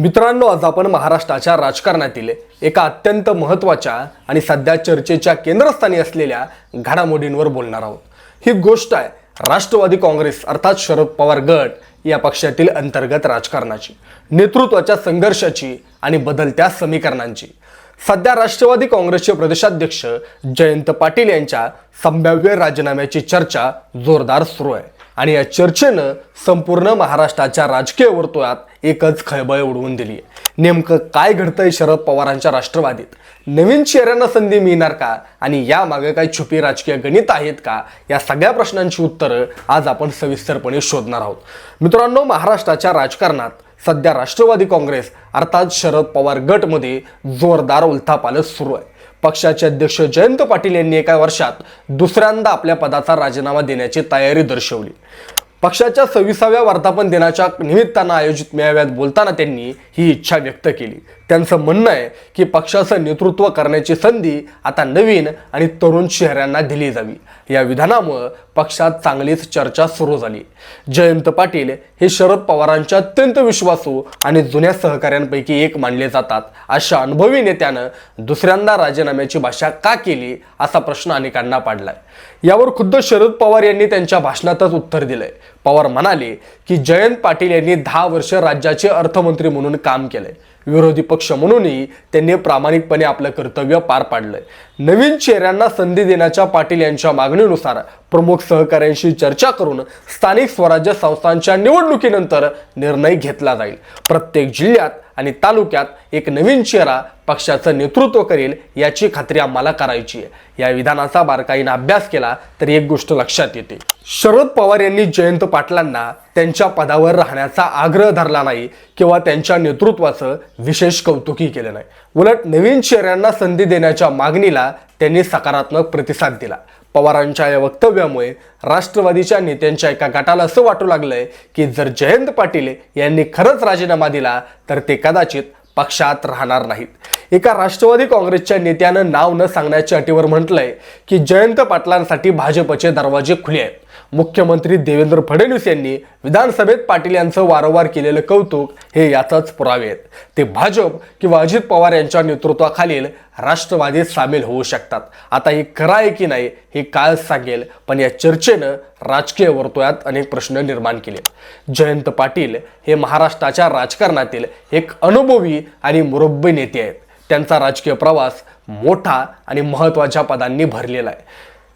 मित्रांनो आज आपण महाराष्ट्राच्या राजकारणातील एका अत्यंत महत्त्वाच्या आणि सध्या चर्चेच्या केंद्रस्थानी असलेल्या घडामोडींवर बोलणार आहोत. ही गोष्ट आहे राष्ट्रवादी काँग्रेस अर्थात शरद पवार गट या पक्षातील अंतर्गत राजकारणाची नेतृत्वाच्या संघर्षाची आणि बदलत्या समीकरणांची. सध्या राष्ट्रवादी काँग्रेसचे प्रदेशाध्यक्ष जयंत पाटील यांच्या संभाव्य राजीनाम्याची चर्चा जोरदार सुरू आहे. आणि या चर्चेनं संपूर्ण महाराष्ट्राच्या राजकीय वर्तुळात एकच खळबळ उडवून दिली आहे. नेमकं काय घडतंय शरद पवारांच्या राष्ट्रवादीत? नवीन चेहऱ्यांना संधी मिळणार का? आणि यामागे काही छुपी राजकीय गणित आहेत का? या सगळ्या प्रश्नांची उत्तरं आज आपण सविस्तरपणे शोधणार आहोत. मित्रांनो महाराष्ट्राच्या राजकारणात सध्या राष्ट्रवादी काँग्रेस अर्थात शरद पवार गटमध्ये जोरदार उलथापालच सुरू आहे. पक्षाचे अध्यक्ष जयंत पाटील यांनी एका वर्षात दुसऱ्यांदा आपल्या पदाचा राजीनामा देण्याची तयारी दर्शवली. पक्षाच्या सव्वीसाव्या वर्धापन दिनाच्या निमित्तानं आयोजित मेळाव्यात बोलताना त्यांनी ही इच्छा व्यक्त केली. त्यांचं म्हणणं आहे की पक्षाचं नेतृत्व करण्याची संधी आता नवीन आणि तरुण चेहऱ्यांना दिली जावी. या विधानामुळं पक्षात चांगलीच चर्चा सुरू झाली. जयंत पाटील हे शरद पवारांच्या अत्यंत विश्वासू आणि जुन्या सहकाऱ्यांपैकी एक मानले जातात. अशा अनुभवी नेत्यानं दुसऱ्यांदा राजीनाम्याची भाषा का केली असा प्रश्न अनेकांना पाडलाय. यावर खुद्द शरद पवार यांनी त्यांच्या भाषणातच उत्तर दिलंय. पवार म्हणाले की जयंत पाटील यांनी दहा वर्ष राज्याचे अर्थमंत्री म्हणून काम केलंय. विरोधी पक्ष म्हणूनही त्यांनी प्रामाणिकपणे आपलं कर्तव्य पार पाडलंय. नवीन चेहऱ्यांना संधी देण्याच्या पाटील यांच्या मागणीनुसार प्रमुख सहकाऱ्यांशी चर्चा करून स्थानिक स्वराज्य संस्थांच्या निवडणुकीनंतर निर्णय घेतला जाईल. प्रत्येक जिल्ह्यात आणि तालुक्यात एक नवीन चेहरा पक्षाचं नेतृत्व करेल याची खात्री आम्हाला करायची आहे. या विधानाचा बारकाईनं अभ्यास केला तर एक गोष्ट लक्षात येते. शरद पवार यांनी जयंत पाटलांना त्यांच्या पदावर राहण्याचा आग्रह धरला नाही किंवा त्यांच्या नेतृत्वाचं विशेष कौतुकही केलं नाही. उलट नवीन चेहऱ्यांना संधी देण्याच्या मागणीला त्यांनी सकारात्मक प्रतिसाद दिला. पवारांच्या या वक्तव्यामुळे राष्ट्रवादीच्या नेत्यांच्या एका गटाला असं वाटू लागलंय की जर जयंत पाटील यांनी खरंच राजीनामा दिला तर ते कदाचित पक्षात राहणार नाहीत. एका राष्ट्रवादी काँग्रेसच्या नेत्यानं नाव न सांगण्याच्या अटीवर म्हटलंय की जयंत पाटलांसाठी भाजपचे दरवाजे खुले आहेत. मुख्यमंत्री देवेंद्र फडणवीस यांनी विधानसभेत पाटील यांचं वारंवार केलेलं कौतुक हे याचाच पुरावे आहेत. ते भाजप किंवा अजित पवार यांच्या नेतृत्वाखालील राष्ट्रवादीत सामील होऊ शकतात. आता हे खरं आहे की नाही हे काळ सांगेल पण या चर्चेनं राजकीय वर्तुळात अनेक प्रश्न निर्माण केले जयंत पाटील हे महाराष्ट्राच्या राजकारणातील एक अनुभवी आणि मुरब्बी नेते आहेत. त्यांचा राजकीय प्रवास मोठा आणि महत्त्वाच्या पदांनी भरलेला आहे.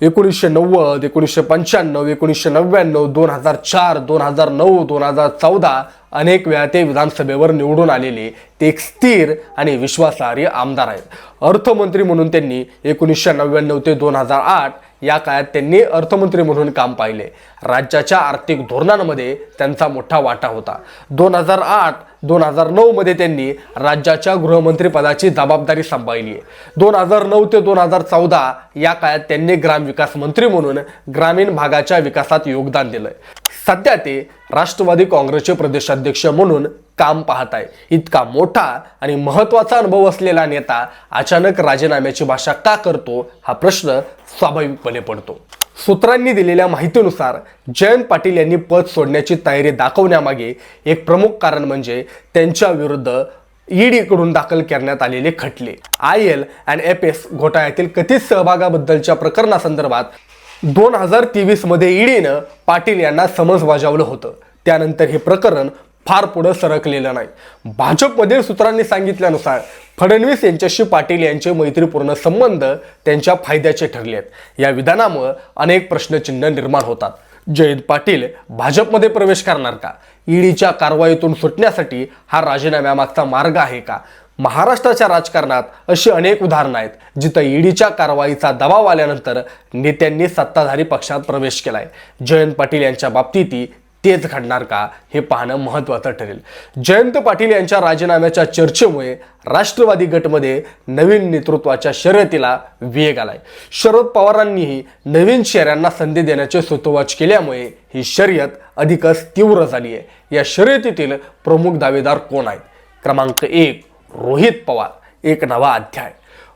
एकोणीसशे नव्वद एकोणीसशे पंच्याण्णव एकोणीसशे नव्याण्णव दोन हजार चार दोन हजार नऊ दोन हजार चौदा अनेक वेळा ते विधानसभेवर निवडून आलेले ते एक स्थिर आणि विश्वासार्ह आमदार आहेत. अर्थमंत्री म्हणून त्यांनी एकोणीसशे नव्याण्णव ते दोन हजार आठ या काळात त्यांनी अर्थमंत्री म्हणून काम पाहिले. राज्याच्या आर्थिक धोरणांमध्ये त्यांचा मोठा वाटा होता. दोन हजार आठ दोन हजार नऊमध्ये त्यांनी राज्याच्या गृहमंत्रीपदाची जबाबदारी सांभाळली आहे. दोन हजार नऊ ते दोन हजार चौदा या काळात त्यांनी ग्रामविकास मंत्री म्हणून ग्रामीण भागाच्या विकासात योगदान दिलंय. सध्या ते राष्ट्रवादी काँग्रेसचे प्रदेशाध्यक्ष म्हणून काम पाहत आहे इतका मोठा आणि महत्त्वाचा अनुभव असलेला नेता अचानक राजीनाम्याची भाषा का करतो? हा प्रश्न स्वाभाविकपणे पडतो. सूत्रांनी दिलेल्या माहितीनुसार जयंत पाटील यांनी पद सोडण्याची तयारी दाखवण्यामागे एक प्रमुख कारण म्हणजे त्यांच्या विरुद्ध ईडीकडून दाखल करण्यात आलेले खटले. I L and F S घोटाळ्यातील कथित सहभागाबद्दलच्या प्रकरणासंदर्भात दोन हजार तेवीसमध्ये ईडीनं पाटील यांना समज बजावलं होतं. त्यानंतर हे प्रकरण फार पुढं सरकलेलं नाही. भाजपमधील सूत्रांनी सांगितल्यानुसार फडणवीस यांच्याशी पाटील यांचे मैत्रीपूर्ण संबंध त्यांच्या फायद्याचे ठरले आहेत. या विधानामुळं अनेक प्रश्नचिन्ह निर्माण होतात. जयंत पाटील भाजपमध्ये प्रवेश करणार का? ईडीच्या कारवाईतून सुटण्यासाठी हा राजीनाम्यामागचा मार्ग आहे का? महाराष्ट्राच्या राजकारणात अशी अनेक उदाहरणं आहेत जिथं ईडीच्या कारवाईचा दबाव आल्यानंतर नेत्यांनी सत्ताधारी पक्षात प्रवेश केलाय. जयंत पाटील यांच्या बाबतीतही तेच घडणार का हे पाहणं महत्त्वाचं ठरेल. जयंत पाटील यांच्या राजीनाम्याच्या चर्चेमुळे राष्ट्रवादी गटमध्ये नवीन नेतृत्वाच्या शर्यतीला वेग आलाय. शरद पवारांनीही नवीन चेहऱ्यांना संधी देण्याचे सुतोवाच केल्यामुळे ही शर्यत अधिकच तीव्र झाली आहे या शर्यतीतील प्रमुख दावेदार कोण आहेत? क्रमांक एक रोहित पवार. एक नवा अध्याय.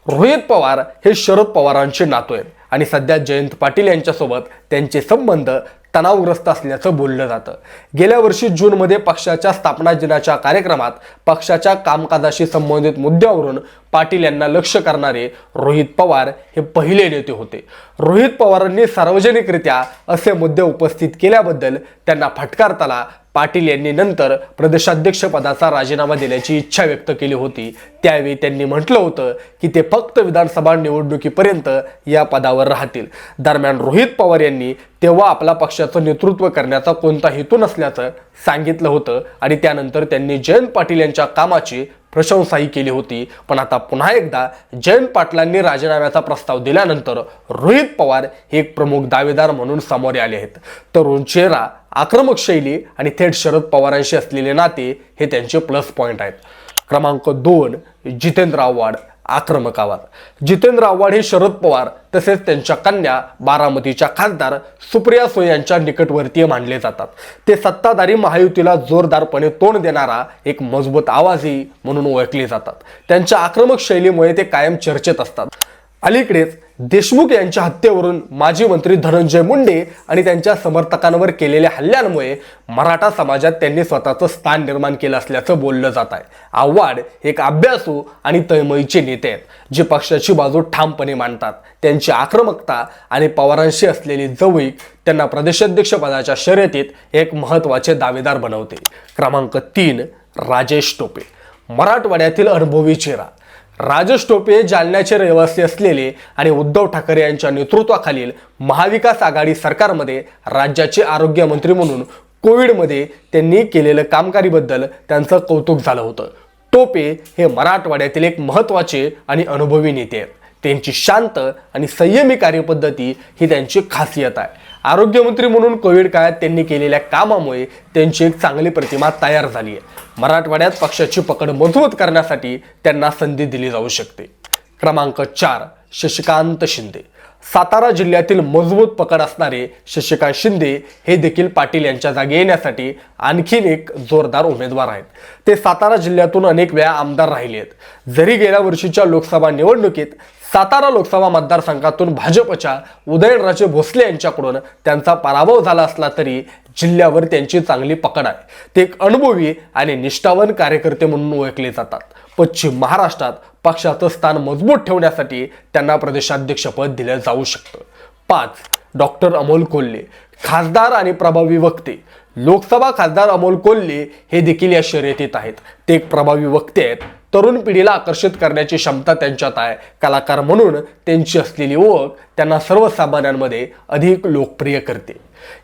रोहित पवार हे शरद पवारांचे नातू आहेत आणि सध्या जयंत पाटील यांच्यासोबत त्यांचे संबंध तणावग्रस्त असल्याचं बोललं जातं. गेल्या वर्षी जूनमध्ये पक्षाच्या स्थापना दिनाच्या कार्यक्रमात पक्षाच्या कामकाजाशी संबंधित मुद्द्यावरून पाटील यांना लक्ष करणारे रोहित पवार हे पहिले नेते होते. रोहित पवारांनी सार्वजनिकरित्या असे मुद्दे उपस्थित केल्याबद्दल त्यांना फटकारताना पाटील यांनी नंतर प्रदेशाध्यक्षपदाचा राजीनामा देण्याची इच्छा व्यक्त केली होती. त्यावेळी त्यांनी म्हटलं होतं की ते फक्त विधानसभा निवडणुकीपर्यंत या पदावर राहतील. दरम्यान रोहित पवार यांनी तेव्हा आपला पक्षाचं नेतृत्व करण्याचा कोणता हेतू नसल्याचं सांगितलं होतं आणि त्यानंतर त्यांनी जयंत पाटील यांच्या कामाची प्रशंसाही केली होती. पण आता पुन्हा एकदा जयंत पाटलांनी राजीनाम्याचा प्रस्ताव दिल्यानंतर रोहित पवार हे एक प्रमुख दावेदार म्हणून समोर आले आहेत. तरुण चेहरा आक्रमक शैली आणि थेट शरद पवारांशी असलेले नाते हे त्यांचे प्लस पॉईंट आहेत. क्रमांक दोन जितेंद्र आव्हाड. आक्रमक आवाज जितेंद्र आव्हाड हे शरद पवार तसेच त्यांच्या कन्या बारामतीच्या खासदार सुप्रिया सुळे यांच्या निकटवर्तीय मानले जातात. ते सत्ताधारी महायुतीला जोरदारपणे तोंड देणारा एक मजबूत आवाजही म्हणून ओळखले जातात. त्यांच्या आक्रमक शैलीमुळे ते कायम चर्चेत असतात. अलीकडेच देशमुख यांच्या हत्येवरून माजी मंत्री धनंजय मुंडे आणि त्यांच्या समर्थकांवर केलेल्या हल्ल्यांमुळे मराठा समाजात त्यांनी स्वतःचं स्थान निर्माण केलं असल्याचं बोललं जात आहे. आव्हाड एक अभ्यासू आणि तळमळीचे नेते आहेत जे पक्षाची बाजू ठामपणे मांडतात. त्यांची आक्रमकता आणि पवारांशी असलेली जवळीक त्यांना प्रदेशाध्यक्षपदाच्या शर्यतीत एक महत्त्वाचे दावेदार बनवते. क्रमांक तीन राजेश टोपे. मराठवाड्यातील अनुभवी चेहरा. राजेश टोपे जालन्याचे रहिवासी असलेले आणि उद्धव ठाकरे यांच्या नेतृत्वाखालील महाविकास आघाडी सरकारमध्ये राज्याचे आरोग्यमंत्री म्हणून कोविडमध्ये त्यांनी केलेलं कामकारीबद्दल त्यांचं कौतुक झालं होतं. टोपे हे मराठवाड्यातील एक महत्त्वाचे आणि अनुभवी नेते आहेत. त्यांची शांत आणि संयमी कार्यपद्धती ही त्यांची खासियत आहे. आरोग्यमंत्री म्हणून कोविड काळात त्यांनी केलेल्या कामामुळे त्यांची एक चांगली प्रतिमा तयार झाली आहे. मराठवाड्यात पक्षाची पकड मजबूत करण्यासाठी त्यांना संधी दिली जाऊ शकते. क्रमांक चार शशिकांत शिंदे. सातारा जिल्ह्यातील मजबूत पकड असणारे शशिकांत शिंदे हे देखील पाटील यांच्या जागी येण्यासाठी आणखीन एक जोरदार उमेदवार आहेत. ते सातारा जिल्ह्यातून अनेक वेळा आमदार राहिले आहेत. जरी गेल्या वर्षीच्या लोकसभा निवडणुकीत सातारा लोकसभा मतदारसंघातून भाजपच्या उदयनराजे भोसले यांच्याकडून त्यांचा पराभव झाला असला तरी जिल्ह्यावर त्यांची चांगली पकड आहे. ते एक अनुभवी आणि निष्ठावान कार्यकर्ते म्हणून ओळखले जातात. पश्चिम महाराष्ट्रात पक्षाचं स्थान मजबूत ठेवण्यासाठी त्यांना प्रदेशाध्यक्षपद दिलं जाऊ शकतं. पाच डॉक्टर अमोल कोल्हे खासदार आणि प्रभावी वक्ते. लोकसभा खासदार अमोल कोल्हे हे देखील या शर्यतीत आहेत. ते एक प्रभावी वक्ते आहेत. तरुण पिढीला आकर्षित करण्याची क्षमता त्यांच्यात आहे. कलाकार म्हणून त्यांची असलेली ओळख त्यांना सर्वसामान्यांमध्ये अधिक लोकप्रिय करते.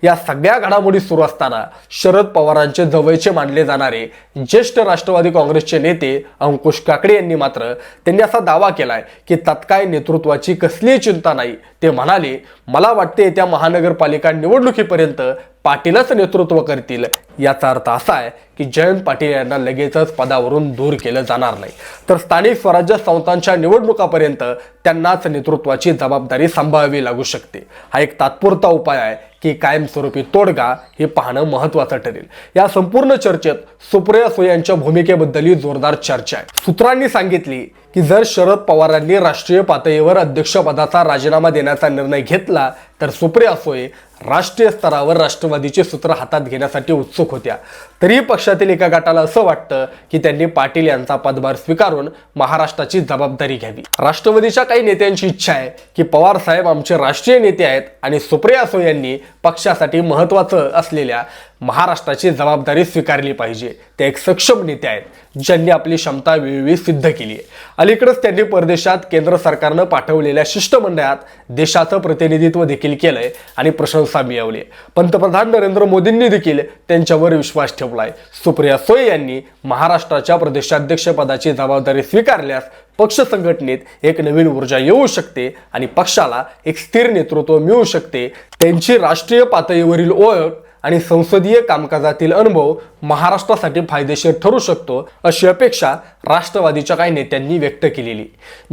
या सगळ्या घडामोडी सुरू असताना शरद पवारांचे जवळचे मानले जाणारे ज्येष्ठ राष्ट्रवादी काँग्रेसचे नेते अंकुश काकडे यांनी मात्र त्यांनी असा दावा केलाय की तत्काळ नेतृत्वाची कसलीही चिंता नाही. ते म्हणाले मला वाटते येत्या महानगरपालिका निवडणुकीपर्यंत पाटीलच नेतृत्व करतील. याचा अर्थ असा आहे की जयंत पाटील यांना लगेचच पदावरून दूर केलं जाणार नाही. तर स्थानिक स्वराज्य संस्थांच्या निवडणुकापर्यंत त्यांनाच नेतृत्वाची जबाबदारी सांभाळावी लागू शकते. हा एक तात्पुरता उपाय आहे की कायमस्वरूपी तोडगा हे पाहणं महत्त्वाचं ठरेल. या संपूर्ण चर्चेत सुप्रिया सुळे यांच्या भूमिकेबद्दलही जोरदार चर्चा आहे. सूत्रांनी सांगितली की जर शरद पवारांनी राष्ट्रीय पातळीवर अध्यक्षपदाचा राजीनामा देण्याचा निर्णय घेतला तर सुप्रिया सुळे राष्ट्रीय स्तरावर राष्ट्रवादीचे सूत्र हातात घेण्यासाठी उत्सुक होत्या. तरी पक्षातील एका गटाला असं वाटतं की त्यांनी पाटील यांचा पदभार स्वीकारून महाराष्ट्राची जबाबदारी घ्यावी. राष्ट्रवादीच्या काही नेत्यांची इच्छा आहे की पवार साहेब आमचे राष्ट्रीय नेते आहेत आणि सुप्रिया सुळे यांनी पक्षासाठी महत्त्वाचं असलेल्या महाराष्ट्राची जबाबदारी स्वीकारली पाहिजे. ते एक सक्षम नेते आहेत ज्यांनी आपली क्षमता वेळोवेळी सिद्ध केली आहे. अलीकडेच त्यांनी परदेशात केंद्र सरकारनं पाठवलेल्या शिष्टमंडळात देशाचं प्रतिनिधित्व देखील केलंय आणि प्रशंसा मिळवली पंतप्रधान नरेंद्र मोदींनी देखील त्यांच्यावर विश्वास ठेवलाय. सुप्रिया सोय यांनी महाराष्ट्राच्या प्रदेशाध्यक्षपदाची जबाबदारी स्वीकारल्यास पक्ष संघटनेत एक नवीन ऊर्जा येऊ शकते आणि पक्षाला एक स्थिर नेतृत्व मिळू शकते. त्यांची राष्ट्रीय पातळीवरील ओळख आणि संसदीय कामकाजातील अनुभव महाराष्ट्रासाठी फायदेशीर ठरू शकतो अशी अपेक्षा राष्ट्रवादीच्या काही नेत्यांनी व्यक्त केलेली.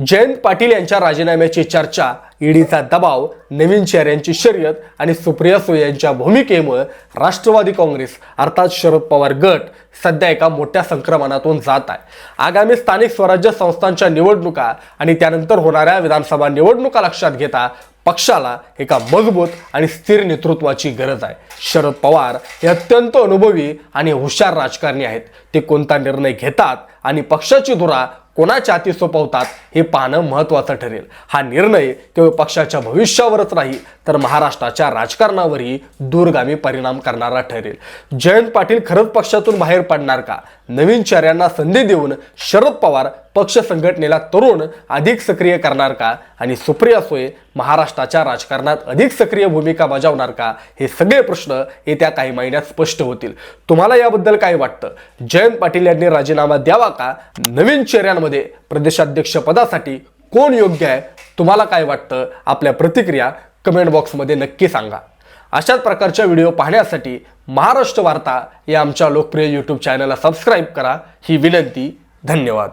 जयंत पाटील यांच्या राजीनाम्याची चर्चा ईडीचा दबाव नवीन चेहऱ्यांची शर्यत आणि सुप्रिया सुळे यांच्या भूमिकेमुळे राष्ट्रवादी काँग्रेस अर्थात शरद पवार गट सध्या एका मोठ्या संक्रमणातून जात आहे. आगामी स्थानिक स्वराज्य संस्थांच्या निवडणुका आणि त्यानंतर होणाऱ्या विधानसभा निवडणुका लक्षात घेता पक्षाला एका मजबूत आणि स्थिर नेतृत्वाची गरज आहे. शरद पवार हे अत्यंत अनुभवी आणि हुशार राजकारणी आहेत. ते कोणता निर्णय घेतात आणि पक्षाची धुरा कोणाच्या हाती सोपवतात हे पाहणं महत्त्वाचं ठरेल. हा निर्णय केवळ पक्षाच्या भविष्यावरच नाही तर महाराष्ट्राच्या राजकारणावरही दूरगामी परिणाम करणारा ठरेल. जयंत पाटील खरंच पक्षातून बाहेर पडणार का? नवीन चेहऱ्यांना संधी देऊन शरद पवार पक्ष संघटनेला तरुण अधिक सक्रिय करणार का? आणि सुप्रिया सोय महाराष्ट्राच्या राजकारणात अधिक सक्रिय भूमिका बजावणार का? हे सगळे प्रश्न येत्या काही महिन्यात स्पष्ट होतील. तुम्हाला याबद्दल काय वाटतं? जयंत पाटील यांनी राजीनामा द्यावा का? नवीन चेहऱ्यांमध्ये प्रदेशाध्यक्ष पदासाठी कोण योग्य आहे? तुम्हाला काय वाटतं? आपल्या प्रतिक्रिया कमेंट बॉक्समध्ये नक्की सांगा. अशाच प्रकारच्या व्हिडिओ पाहण्यासाठी महाराष्ट्र वार्ता या आमच्या लोकप्रिय यूट्यूब चॅनलला सबस्क्राईब करा. ही विनंती. धन्यवाद.